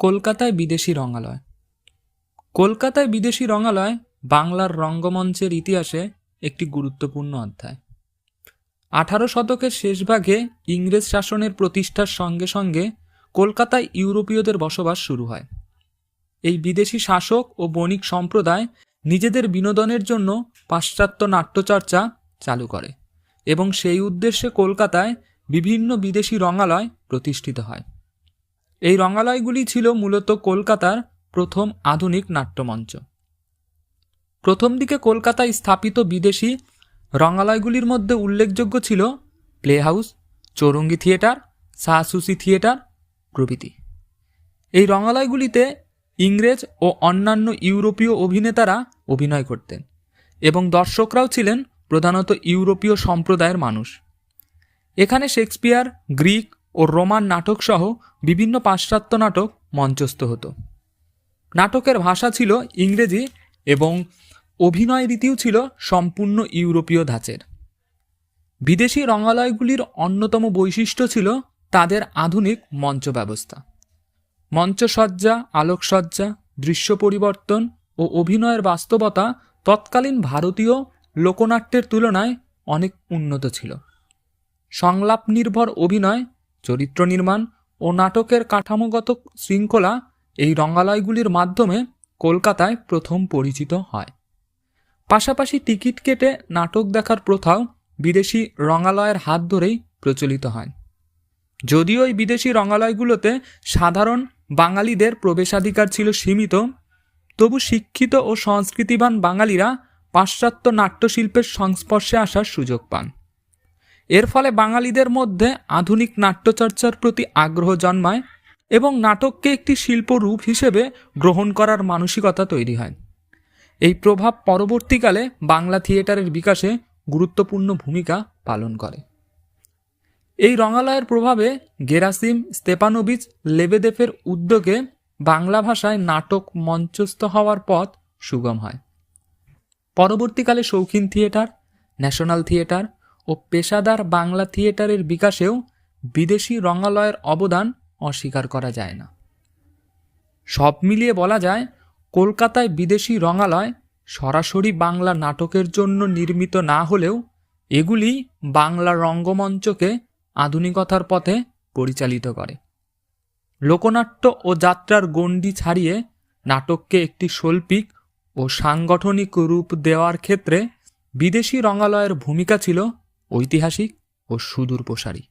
কলকাতায় বিদেশি রঙালয়। কলকাতায় বিদেশি রঙালয় বাংলার রঙ্গমঞ্চের ইতিহাসে একটি গুরুত্বপূর্ণ অধ্যায়। আঠারো শতকের শেষভাগে ইংরেজ শাসনের প্রতিষ্ঠার সঙ্গে সঙ্গে কলকাতায় ইউরোপীয়দের বসবাস শুরু হয়। এই বিদেশি শাসক ও বণিক সম্প্রদায় নিজেদের বিনোদনের জন্য পাশ্চাত্য নাট্যচর্চা চালু করে এবং সেই উদ্দেশ্যে কলকাতায় বিভিন্ন বিদেশি রঙালয় প্রতিষ্ঠিত হয়। এই রঙালয়গুলি ছিল মূলত কলকাতার প্রথম আধুনিক নাট্যমঞ্চ। প্রথম দিকে কলকাতায় স্থাপিত বিদেশি রঙালয়গুলির মধ্যে উল্লেখযোগ্য ছিল প্লে হাউস চৌরঙ্গি থিয়েটার, সাহসুসি থিয়েটার, প্রভৃতি। এই রঙালয়গুলিতে ইংরেজ ও অন্যান্য ইউরোপীয় অভিনেতারা অভিনয় করতেন এবং দর্শকরাও ছিলেন প্রধানত ইউরোপীয় সম্প্রদায়ের মানুষ। এখানে শেক্সপিয়ার, গ্রিক ও রোমান নাটক সহ বিভিন্ন পাশ্চাত্য নাটক মঞ্চস্থ হতো। নাটকের ভাষা ছিল ইংরেজি এবং অভিনয় রীতিও ছিল সম্পূর্ণ ইউরোপীয় ধাঁচের। বিদেশি রঙালয়গুলির অন্যতম বৈশিষ্ট্য ছিল তাদের আধুনিক মঞ্চ ব্যবস্থা মঞ্চসজ্জা, আলোকসজ্জা, দৃশ্য পরিবর্তন ও অভিনয়ের বাস্তবতা তৎকালীন ভারতীয় লোকনাট্যের তুলনায় অনেক উন্নত ছিল। সংলাপ নির্ভর অভিনয় চরিত্র নির্মাণ ও নাটকের কাঠামোগত শৃঙ্খলা এই রঙ্গালয়গুলির মাধ্যমে কলকাতায় প্রথম পরিচিত হয়। পাশাপাশি টিকিট কেটে নাটক দেখার প্রথাও বিদেশি রঙালয়ের হাত ধরেই প্রচলিত হয়। যদিও এই বিদেশি রঙালয়গুলোতে সাধারণ বাঙালিদের প্রবেশাধিকার ছিল সীমিত, তবু শিক্ষিত ও সংস্কৃতিবান বাঙালিরা পাশ্চাত্য নাট্যশিল্পের সংস্পর্শে আসার সুযোগ পান। এর ফলে বাঙালিদের মধ্যে আধুনিক নাট্যচর্চার প্রতি আগ্রহ জন্মায় এবং নাটককে একটি শিল্পরূপ হিসেবে গ্রহণ করার মানসিকতা তৈরি হয়। এই প্রভাব পরবর্তীকালে বাংলা থিয়েটারের বিকাশে গুরুত্বপূর্ণ ভূমিকা পালন করে। এই রঙালয়ের প্রভাবে গেরাসিম স্তেপানোভিচ লেবেদেফের উদ্যোগে বাংলা ভাষায় নাটক মঞ্চস্থ হওয়ার পথ সুগম হয়। পরবর্তীকালে শৌখিন থিয়েটার, ন্যাশনাল থিয়েটার ও পেশাদার বাংলা থিয়েটারের বিকাশেও বিদেশি রঙালয়ের অবদান অস্বীকার করা যায় না। সব মিলিয়ে বলা যায়, কলকাতায় বিদেশি রঙালয় সরাসরি বাংলা নাটকের জন্য নির্মিত না হলেও এগুলি বাংলা রঙ্গমঞ্চকে আধুনিকতার পথে পরিচালিত করে। লোকনাট্য ও যাত্রার গণ্ডি ছাড়িয়ে নাটককে একটি শৈল্পিক ও সাংগঠনিক রূপ দেওয়ার ক্ষেত্রে বিদেশি রঙালয়ের ভূমিকা ছিল ঐতিহাসিক ও সুদূর প্রসারী